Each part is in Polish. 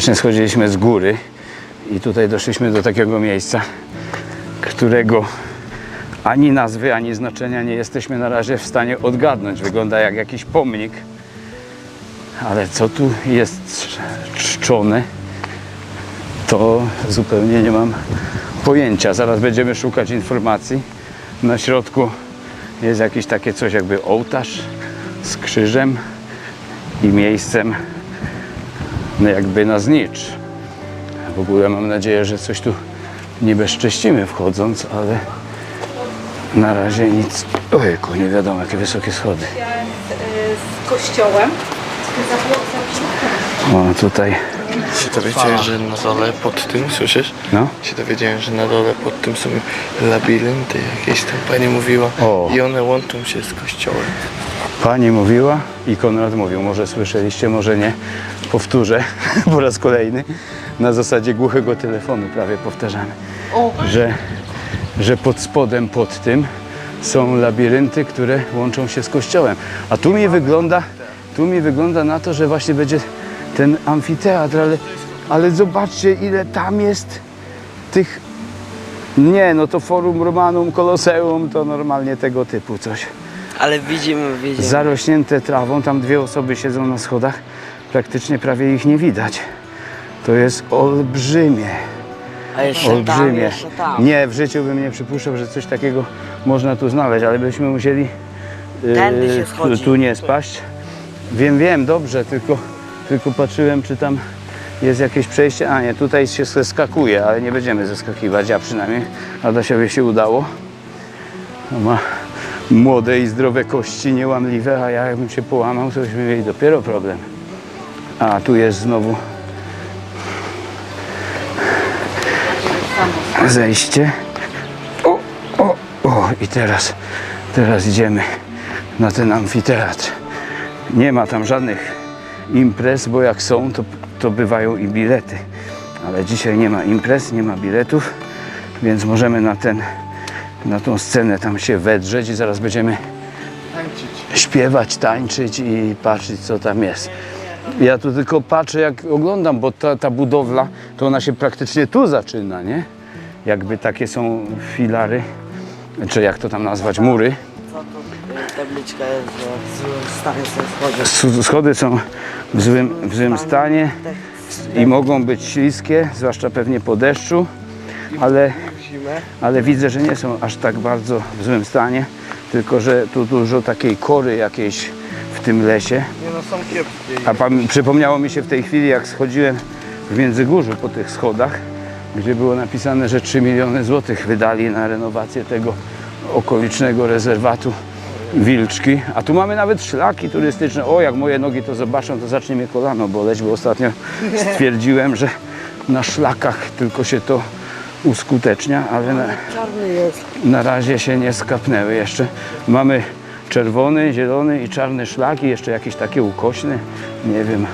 Właśnie schodziliśmy z góry i tutaj doszliśmy do takiego miejsca, którego ani nazwy, ani znaczenia nie jesteśmy na razie w stanie odgadnąć. Wygląda jak jakiś pomnik, ale co tu jest czczone, to zupełnie nie mam pojęcia. Zaraz będziemy szukać informacji. Na środku jest jakieś takie coś jakby ołtarz z krzyżem i miejscem jakby na znicz. W ogóle mam nadzieję, że coś tu nie bezcześcimy wchodząc, ale na razie nic. Ojku, nie wiadomo jakie wysokie schody. z kościołem. O, tutaj, Się dowiedziałem, że na dole pod tym, słyszysz? no. Się dowiedziałem, że na dole pod tym są labirynty jakieś tam pani mówiła O. i one łączą się z kościołem. Pani mówiła i Konrad mówił, może słyszeliście, może nie. Powtórzę po raz kolejny. Na zasadzie głuchego telefonu prawie powtarzamy. Że, że pod spodem, pod tym są labirynty, które łączą się z kościołem. A tu mi wygląda, tu mi wygląda na to, że właśnie będzie ten amfiteatr, ale, ale zobaczcie ile tam jest tych... Nie, no to Forum Romanum, Koloseum, to normalnie tego typu coś Ale widzimy, widzimy. zarośnięte trawą, tam dwie osoby siedzą na schodach, praktycznie prawie ich nie widać. To jest olbrzymie, A jeszcze tam, olbrzymie. jeszcze tam. Nie, w życiu bym nie przypuszczał, że coś takiego można tu znaleźć, ale byśmy musieli Tędy się schodzi. tu nie spaść. Wiem, wiem, dobrze, tylko, tylko patrzyłem, czy tam jest jakieś przejście. A nie, tutaj się zeskakuje, ale nie będziemy zeskakiwać, ja przynajmniej. Adasiowi się udało. No ma młode i zdrowe kości, niełamliwe, a ja jakbym się połamał, to byśmy mieli dopiero problem. A tu jest znowu zejście. O, o, o i teraz, teraz idziemy na ten amfiteatr. Nie ma tam żadnych imprez, bo jak są, to, to bywają i bilety. Ale dzisiaj nie ma imprez, nie ma biletów, więc możemy na, ten, na tą scenę tam się wedrzeć i zaraz będziemy śpiewać, tańczyć i patrzeć, co tam jest. Ja tu tylko patrzę, jak oglądam, bo ta, ta budowla, to ona się praktycznie tu zaczyna, nie? Jakby takie są filary, czy jak to tam nazwać, mury. Tabliczka jest, w złym stanie są schody. Schody są w złym, w złym stanie i mogą być śliskie, zwłaszcza pewnie po deszczu, ale, ale widzę, że nie są aż tak bardzo w złym stanie, tylko że tu dużo takiej kory jakiejś w tym lesie. Nie no, są kiepskie. A pam- przypomniało mi się w tej chwili, jak schodziłem w Międzygórzu po tych schodach, gdzie było napisane, że 3 miliony złotych wydali na renowację tego okolicznego rezerwatu Wilczki. A tu mamy nawet szlaki turystyczne. O, jak moje nogi to zobaczą, to zacznie mnie kolano boleć, bo ostatnio stwierdziłem, że na szlakach tylko się to uskutecznia, ale na, na razie się nie skapnęły jeszcze. Mamy czerwony, zielony i czarny szlak i jeszcze jakieś takie ukośne. Nie wiem.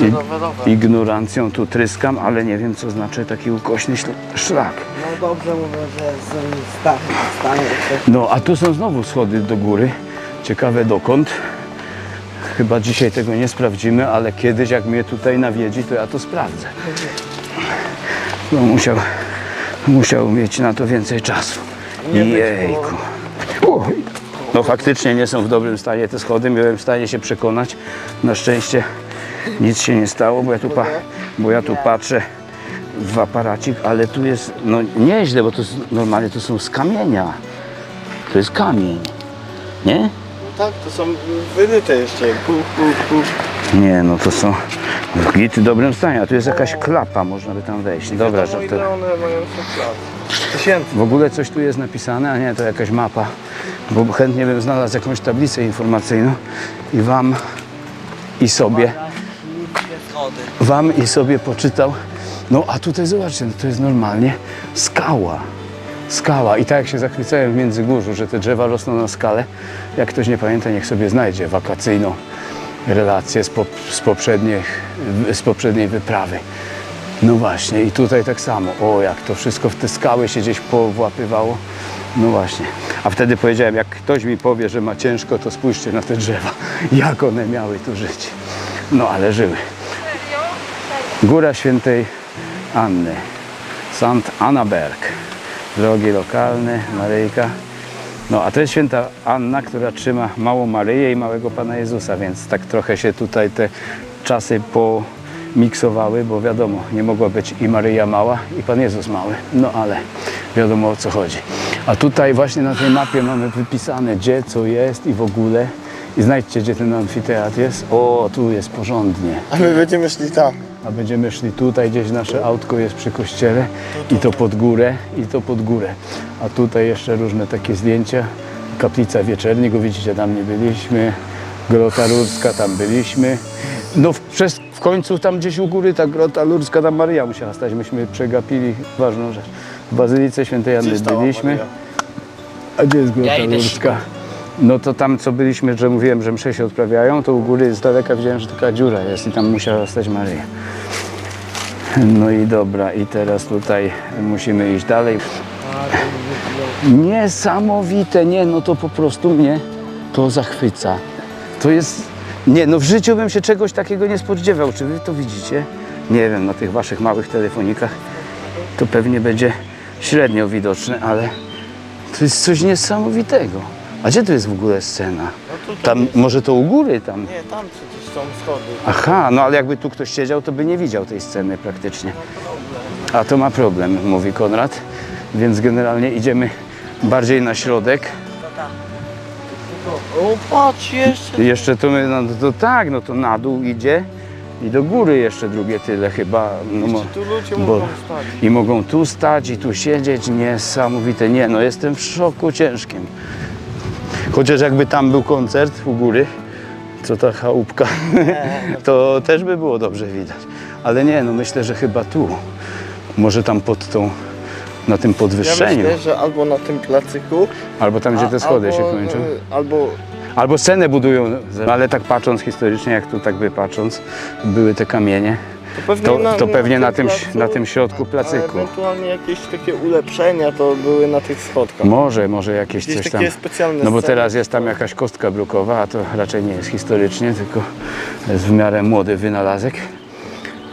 Może rowerowe. Ignorancją tu tryskam, ale nie wiem co znaczy taki ukośny śl- szlak. No dobrze mówię, że jest w złym stanie. stanie jeszcze. No a tu są znowu schody do góry. Ciekawe dokąd. Chyba dzisiaj tego nie sprawdzimy, ale kiedyś jak mnie tutaj nawiedzi, to ja to sprawdzę. No musiał, musiał mieć na to więcej czasu. Jejku. O, No faktycznie nie są w dobrym stanie te schody. Byłem w stanie się przekonać. Na szczęście nic się nie stało, bo ja tu, pa, bo ja tu patrzę w aparacik, ale tu jest no nieźle, bo to jest, normalnie to są z kamienia. To jest kamień. Nie? No tak, to są wyryte jeszcze. Puf, puf, puf. Nie, no to są w dobrym stanie. A tu jest jakaś klapa, można by tam wejść. Dobra, że to... W ogóle coś tu jest napisane, a nie to jakaś mapa. Bo chętnie bym znalazł jakąś tablicę informacyjną i wam i sobie, wam i sobie poczytał. No a tutaj zobaczcie, no to jest normalnie skała. Skała. I tak jak się zachwycałem w Międzygórzu, że te drzewa rosną na skale, jak ktoś nie pamięta, niech sobie znajdzie wakacyjną relację z, pop, z, z poprzedniej wyprawy. No właśnie, i tutaj tak samo. O, jak to wszystko w te skały się gdzieś powłapywało. No właśnie. A wtedy powiedziałem, jak ktoś mi powie, że ma ciężko, to spójrzcie na te drzewa, jak one miały tu żyć. No ale żyły. Góra Świętej Anny. Sant Annaberg. Drogi lokalne, Maryjka. No a to jest święta Anna, która trzyma małą Maryję i małego Pana Jezusa, więc tak trochę się tutaj te czasy pomiksowały, bo wiadomo, nie mogła być i Maryja mała, i Pan Jezus mały. No ale wiadomo o co chodzi. A tutaj właśnie na tej mapie mamy wypisane gdzie, co jest i w ogóle. I znajdźcie, gdzie ten amfiteatr jest. O, tu jest porządnie. A my będziemy szli tam. A będziemy szli tutaj, gdzieś nasze autko jest przy kościele i to pod górę, i to pod górę. A tutaj jeszcze różne takie zdjęcia. Kaplica Wieczernik, widzicie, tam nie byliśmy. Grota Lurska, tam byliśmy. No w, przez, w końcu tam gdzieś u góry ta Grota Lurska, tam Maryja musiała stać. Myśmy przegapili ważną rzecz. W Bazylice Świętej Anny byliśmy. A gdzie jest Grota Ja Lurska? No to tam, co byliśmy, że mówiłem, że msze się odprawiają, to u góry z daleka widziałem, że taka dziura jest i tam musiała stać Maryja. No i dobra, i teraz tutaj musimy iść dalej. Niesamowite, nie, no to po prostu mnie to zachwyca. To jest, nie, no w życiu bym się czegoś takiego nie spodziewał. Czy wy to widzicie? Nie wiem, na tych waszych małych telefonikach to pewnie będzie średnio widoczne, ale to jest coś niesamowitego. A gdzie to jest w ogóle scena? No tutaj Tam, jest. może to u góry tam? Nie, tam przecież są schody. Aha, no ale jakby tu ktoś siedział, to by nie widział tej sceny praktycznie. A to ma problem, mówi Konrad. Więc generalnie idziemy bardziej na środek. O, patrz jeszcze. Jeszcze to my, no to tak, no to na dół idzie i do góry jeszcze drugie tyle chyba. No, mo- tu ludzie bo- mogą stać. I mogą tu stać i tu siedzieć. Niesamowite. Nie, no jestem w szoku ciężkim. Chociaż jakby tam był koncert u góry, co ta chałupka, to też by było dobrze widać. Ale nie, no myślę, że chyba tu. Może tam pod tą, na tym Ja podwyższeniu. myślę, że albo na tym placyku, Albo tam, gdzie te schody się kończą. e, Albo Albo scenę budują, ale tak patrząc historycznie, jak tu tak by patrząc, były te kamienie. to pewnie To- na, to pewnie na tym- placu, na tym środku placyku. ewentualnie jakieś takie ulepszenia to były na tych schodkach. Może, może jakieś Gdzieś coś tam. No bo sceny. teraz jest tam jakaś kostka brukowa, a to raczej nie jest historycznie, tylko jest w miarę młody wynalazek.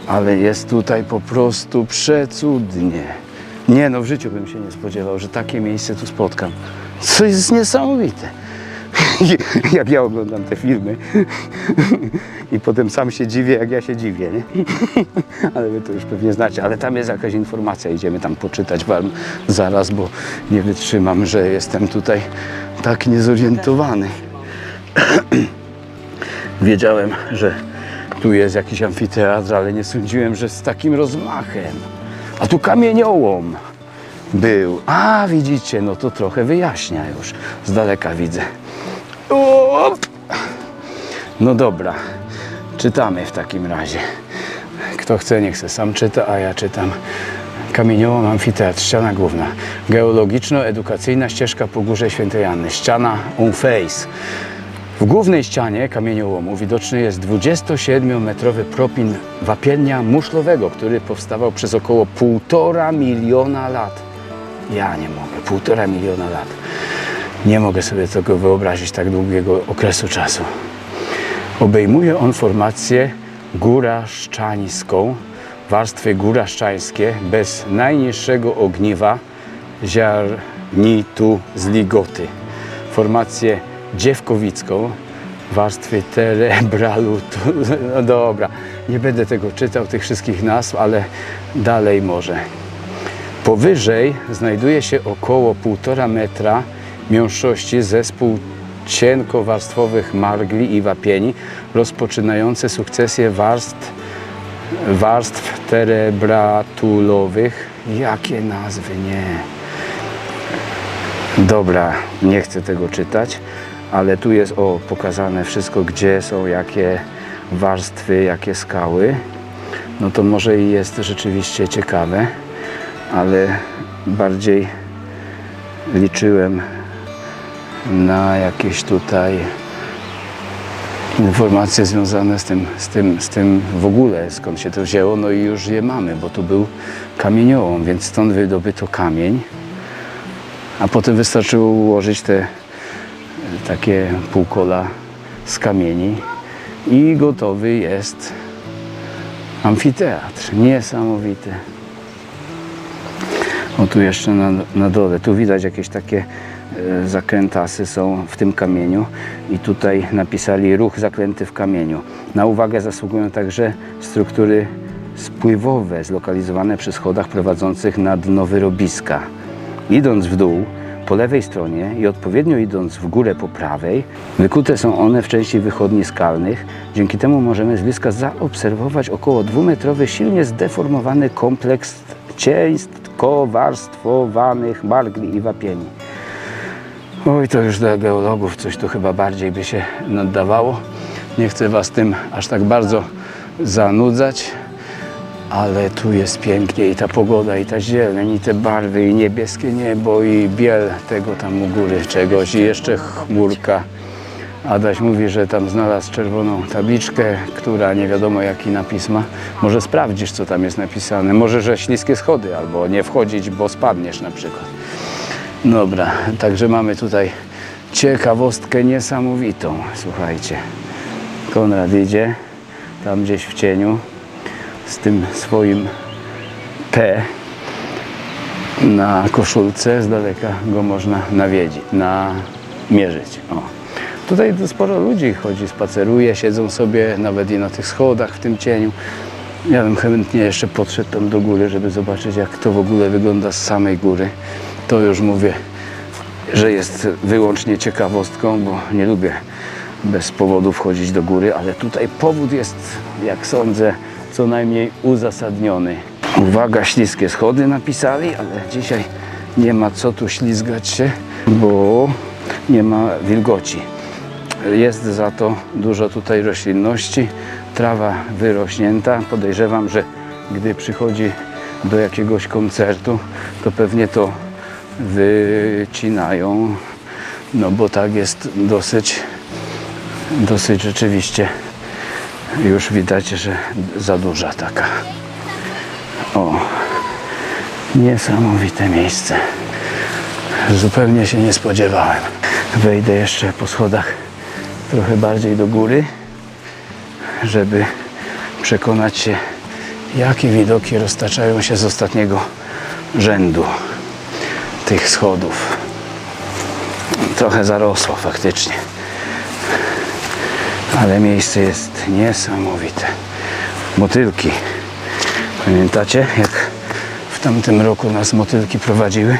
Ale jest tutaj po prostu przecudnie. Nie no, w życiu bym się nie spodziewał, że takie miejsce tu spotkam. Co jest niesamowite. Jak ja oglądam te filmy i potem sam się dziwię, jak ja się dziwię, nie? Ale wy to już pewnie znacie, ale tam jest jakaś informacja, idziemy tam poczytać wam zaraz, bo nie wytrzymam, że jestem tutaj tak niezorientowany. Wiedziałem, że tu jest jakiś amfiteatr, ale nie sądziłem, że z takim rozmachem. A tu kamieniołom był. A, widzicie, no to trochę wyjaśnia już. Z daleka widzę. No dobra, czytamy w takim razie. Kto chce, niech se sam czyta, a ja czytam. Kamieniołom Amfiteatr, ściana główna. Geologiczno-edukacyjna ścieżka po górze Świętej Anny. Ściana on face. W głównej ścianie kamieniołomu widoczny jest 27-metrowy propin wapienia muszlowego, który powstawał przez około 1,5 miliona lat. Ja nie mogę, półtora miliona lat. Nie mogę sobie tego wyobrazić tak długiego okresu czasu. Obejmuje on formację góraszczańską, warstwy góraszczańskie bez najniższego ogniwa ziarnitu z ligoty. Formację dziewkowicką, warstwy terebralu. No dobra, nie będę tego czytał, tych wszystkich nazw, ale dalej może. Powyżej znajduje się około 1,5 metra miąższości zespół cienkowarstwowych margli i wapieni, rozpoczynające sukcesję warstw, warstw terebratulowych. Jakie nazwy? Nie. Dobra, nie chcę tego czytać, ale tu jest o pokazane wszystko, gdzie są jakie warstwy, jakie skały. No to może i jest rzeczywiście ciekawe, ale bardziej liczyłem na jakieś tutaj informacje związane z tym, z tym, z tym w ogóle, skąd się to wzięło, no i już je mamy, bo tu był kamieniołom, więc stąd wydobyto kamień, a potem wystarczyło ułożyć te takie półkola z kamieni. I gotowy jest Amfiteatr, niesamowity. O tu jeszcze na, na dole, tu widać jakieś takie zakrętasy są w tym kamieniu i tutaj napisali ruch zaklęty w kamieniu. Na uwagę zasługują także struktury spływowe zlokalizowane przy schodach prowadzących na dno wyrobiska. Idąc w dół, po lewej stronie i odpowiednio idąc w górę po prawej, wykute są one w części wychodni skalnych. Dzięki temu możemy z bliska zaobserwować około dwumetrowy, silnie zdeformowany kompleks ciężko-warstwowanych margli i wapieni. Oj, to już dla geologów coś tu chyba bardziej by się nadawało. Nie chcę Was tym aż tak bardzo zanudzać, ale tu jest pięknie i ta pogoda, i ta zieleń, i te barwy, i niebieskie niebo, i biel tego tam u góry czegoś, i jeszcze chmurka. Adaś mówi, że tam znalazł czerwoną tabliczkę, która nie wiadomo jaki napis ma. Może sprawdzisz, co tam jest napisane. Może, że śliskie schody, albo nie wchodzić, bo spadniesz na przykład. Dobra, także mamy tutaj ciekawostkę niesamowitą. Słuchajcie, Konrad idzie tam gdzieś w cieniu z tym swoim P na koszulce. Z daleka go można nawiedzić, namierzyć. O. Tutaj sporo ludzi chodzi, spaceruje, siedzą sobie nawet i na tych schodach w tym cieniu. Ja bym chętnie jeszcze podszedł tam do góry, żeby zobaczyć jak to w ogóle wygląda z samej góry. To już mówię, że jest wyłącznie ciekawostką, bo nie lubię bez powodu wchodzić do góry, ale tutaj powód jest, jak sądzę, co najmniej uzasadniony. Uwaga, śliskie schody napisali, ale dzisiaj nie ma co tu ślizgać się, bo nie ma wilgoci. Jest za to dużo tutaj roślinności, trawa wyrośnięta. Podejrzewam, że gdy przychodzi do jakiegoś koncertu, to pewnie to wycinają, no bo tak jest dosyć, dosyć rzeczywiście już widać, że za duża taka. O, niesamowite miejsce. Zupełnie się nie spodziewałem. Wejdę jeszcze po schodach trochę bardziej do góry, żeby przekonać się, jakie widoki roztaczają się z ostatniego rzędu tych schodów. Trochę zarosło faktycznie, ale miejsce jest niesamowite. Motylki. Pamiętacie, jak w tamtym roku nas motylki prowadziły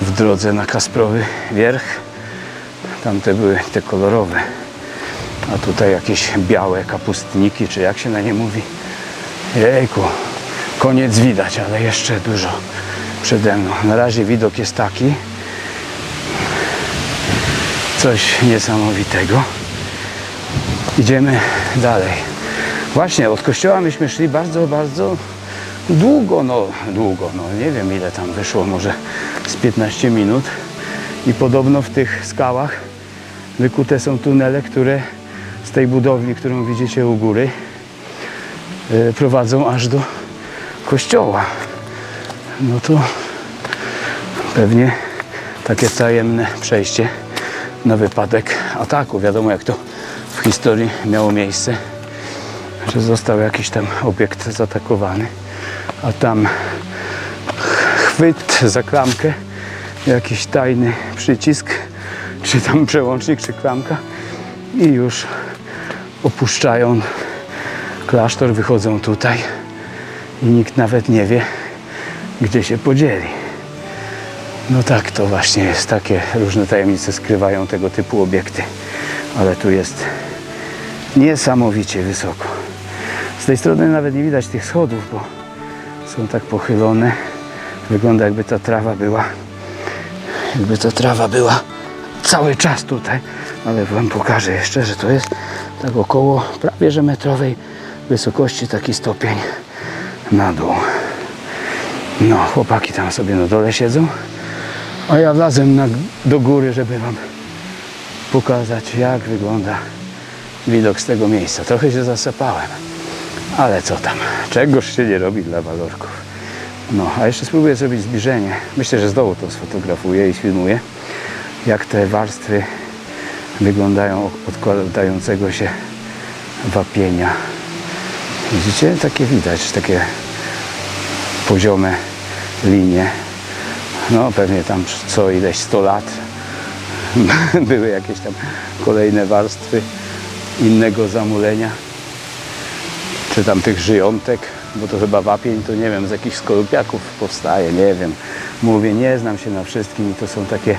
w drodze na Kasprowy Wierch? Tamte były te kolorowe, a tutaj jakieś białe kapustniki, czy jak się na nie mówi. Jejku, koniec widać, ale jeszcze dużo przede mną. Na razie widok jest taki, coś niesamowitego. Idziemy dalej. Właśnie, od kościoła myśmy szli bardzo, bardzo długo, no długo, no nie wiem ile tam wyszło, może z 15 minut. I podobno w tych skałach wykute są tunele, które z tej budowli, którą widzicie u góry, e, prowadzą aż do kościoła. No to pewnie takie tajemne przejście na wypadek ataku. Wiadomo jak to w historii miało miejsce, że został jakiś tam obiekt zaatakowany, a tam chwyt za klamkę, jakiś tajny przycisk, czy tam przełącznik, czy klamka i już opuszczają klasztor, wychodzą tutaj i nikt nawet nie wie, gdzie się podzieli. No tak, to właśnie jest takie różne tajemnice skrywają tego typu obiekty, ale tu jest niesamowicie wysoko. Z tej strony nawet nie widać tych schodów, bo są tak pochylone. Wygląda jakby ta trawa była, jakby ta trawa była cały czas tutaj, ale Wam pokażę jeszcze, że to jest tak około prawie że metrowej wysokości taki stopień na dół. No, chłopaki tam sobie na dole siedzą, a ja wlazłem na, do góry, żeby Wam pokazać, jak wygląda widok z tego miejsca. Trochę się zasypałem, ale co tam, czegoż się nie robi dla walorków. No, a jeszcze spróbuję zrobić zbliżenie. Myślę, że znowu to sfotografuję i sfilmuję, jak te warstwy wyglądają od odkładającego się wapienia. Widzicie? Takie widać, takie poziome linie. No pewnie tam co ileś 100 lat były jakieś tam kolejne warstwy innego zamulenia. Czy tam tych żyjątek, bo to chyba wapień, to nie wiem, z jakichś skorupiaków powstaje, nie wiem. Mówię, nie znam się na wszystkim i to są takie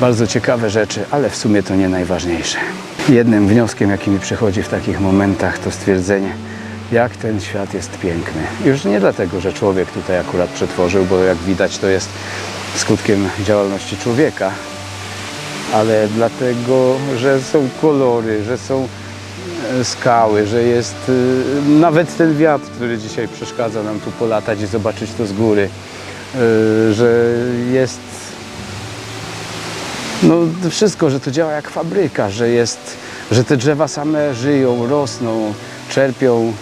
bardzo ciekawe rzeczy, ale w sumie to nie najważniejsze. Jednym wnioskiem, jaki mi przychodzi w takich momentach, to stwierdzenie, jak ten świat jest piękny. Już nie dlatego, że człowiek tutaj akurat przetworzył, bo jak widać to jest skutkiem działalności człowieka, ale dlatego, że są kolory, że są e, skały, że jest e, nawet ten wiatr, który dzisiaj przeszkadza nam tu polatać i zobaczyć to z góry, e, że jest no wszystko, że to działa jak fabryka, że jest, że te drzewa same żyją, rosną, czerpią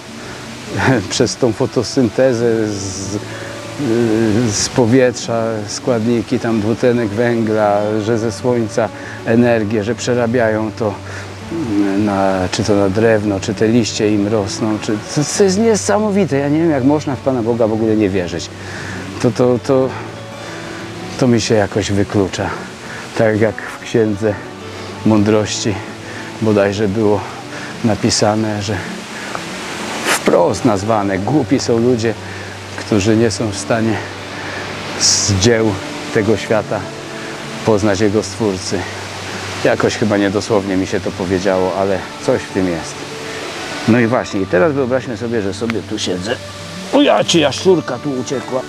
przez tą fotosyntezę z, y, z powietrza składniki, tam dwutlenek węgla, że ze słońca energię, że przerabiają to mm, na, czy to na drewno, czy te liście im rosną, czy, to, to jest niesamowite. Ja nie wiem, jak można w Pana Boga w ogóle nie wierzyć. To, to, to, to mi się jakoś wyklucza. Tak jak w księdze mądrości bodajże było napisane, że wprost nazwane głupi są ludzie, którzy nie są w stanie z dzieł tego świata poznać jego stwórcy. Jakoś chyba niedosłownie mi się to powiedziało, ale coś w tym jest. No i właśnie, i teraz wyobraźmy sobie, że sobie tu siedzę. O ja ci, jaszczurka tu uciekła.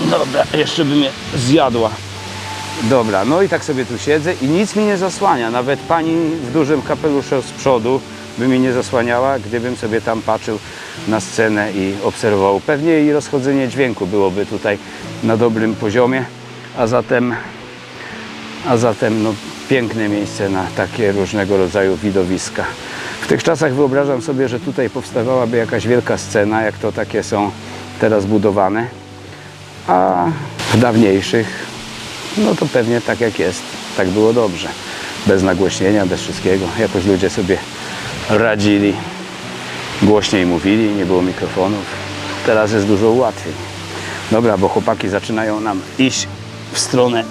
Dobra, jeszcze by mnie zjadła. Dobra, no i tak sobie tu siedzę i nic mi nie zasłania. Nawet pani w dużym kapeluszu z przodu by mi nie zasłaniała, gdybym sobie tam patrzył na scenę i obserwował. Pewnie i rozchodzenie dźwięku byłoby tutaj na dobrym poziomie, a zatem, a zatem no, piękne miejsce na takie różnego rodzaju widowiska. W tych czasach wyobrażam sobie, że tutaj powstawałaby jakaś wielka scena, jak to takie są teraz budowane, a w dawniejszych no to pewnie tak jak jest, tak było dobrze. Bez nagłośnienia, bez wszystkiego. Jakoś ludzie sobie radzili, głośniej mówili, nie było mikrofonów. Teraz jest dużo łatwiej. Dobra, bo chłopaki zaczynają nam iść w stronę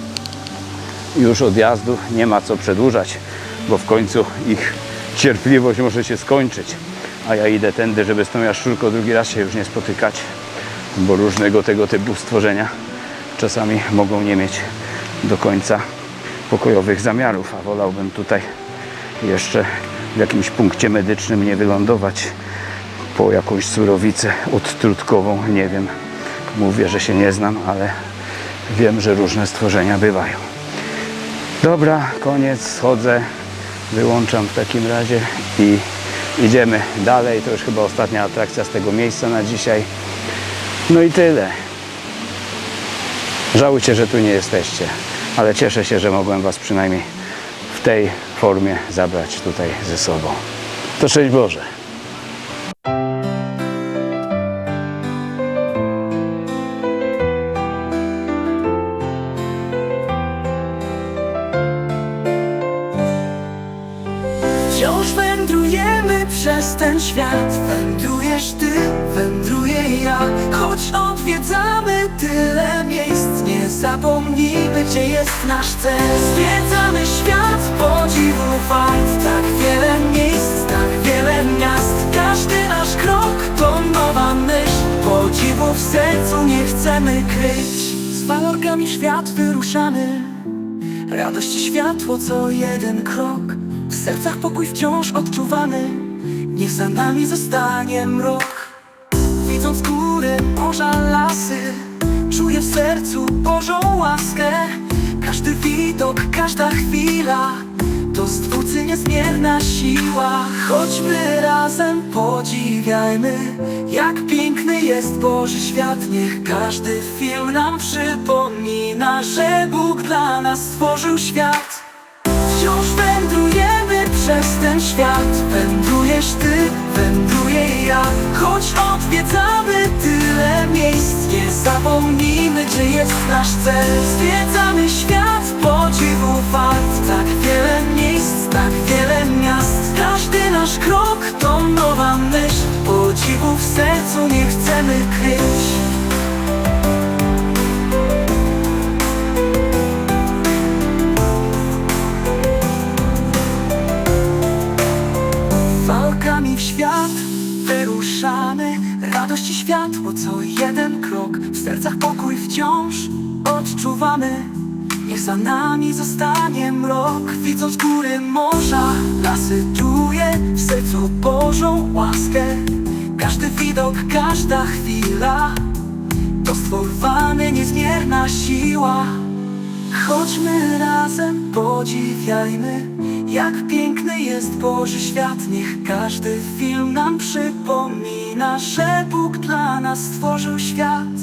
już odjazdu. Nie ma co przedłużać, bo w końcu ich cierpliwość może się skończyć. A ja idę tędy, żeby z tą jaszczurką drugi raz się już nie spotykać, bo różnego tego typu stworzenia czasami mogą nie mieć do końca pokojowych zamiarów, a wolałbym tutaj jeszcze w jakimś punkcie medycznym nie wylądować po jakąś surowicę odtrutkową, nie wiem. Mówię, że się nie znam, ale wiem, że różne stworzenia bywają. Dobra, koniec, schodzę, wyłączam w takim razie i idziemy dalej. To już chyba ostatnia atrakcja z tego miejsca na dzisiaj. No i tyle. Żałujcie, że tu nie jesteście, ale cieszę się, że mogłem Was przynajmniej w tej formie zabrać tutaj ze sobą. To szczęść Boże. Wciąż wędrujemy przez ten świat Wędrujesz ty, wędruję ja Choć odwiedzamy zapomnijmy, gdzie jest nasz cel. Zwiedzamy świat, podziwu fakt Tak wiele miejsc, tak wiele miast. Każdy nasz krok to nowa myśl. Podziwu w sercu nie chcemy kryć. Z walorkami w świat wyruszamy. Radość i światło co jeden krok. W sercach pokój wciąż odczuwany. Niech za nami zostanie mrok. Widząc góry, morza, lasy Czuję w sercu Bożą łaskę. Każdy widok, każda chwila To Stwórcy niezmierna siła. Chodźmy razem, podziwiajmy Jak piękny jest Boży świat. Niech każdy film nam przypomina Że Bóg dla nas stworzył świat. Wciąż wędrujemy przez ten świat. Wędrujesz ty, wędruję ja Choć odwiedzamy tyle miejsc Nie zapomnijmy, gdzie jest nasz cel. Zwiedzamy świat, podziwu fakt Tak wiele miejsc, tak wiele miast. Każdy nasz krok to nowa myśl. Podziwu w sercu kryć Walkami w co jeden krok W sercach pokój wciąż odczuwamy. Niech za nami zostanie mrok Widząc góry morza, lasy czuje W sercu Bożą łaskę. Każdy widok, każda chwila To stworzony niezmierna siła. Chodźmy razem, podziwiajmy Jak piękny jest Boży świat. Niech każdy film nam przypomina Że Bóg dla nas stworzył świat.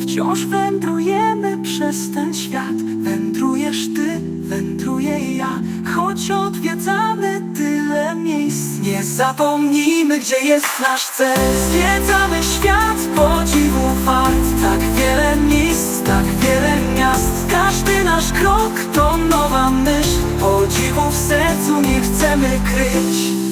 Wciąż wędrujemy przez ten świat. Wędrujesz ty, wędruję ja. Choć odwiedzamy tyle miejsc Nie zapomnijmy, gdzie jest nasz cel. Zwiedzamy świat, podziwu wart. Tak wiele miejsc, tak wiele miast. Każdy nasz krok to nowa myśl. Podziwu w sercu nie chcemy kryć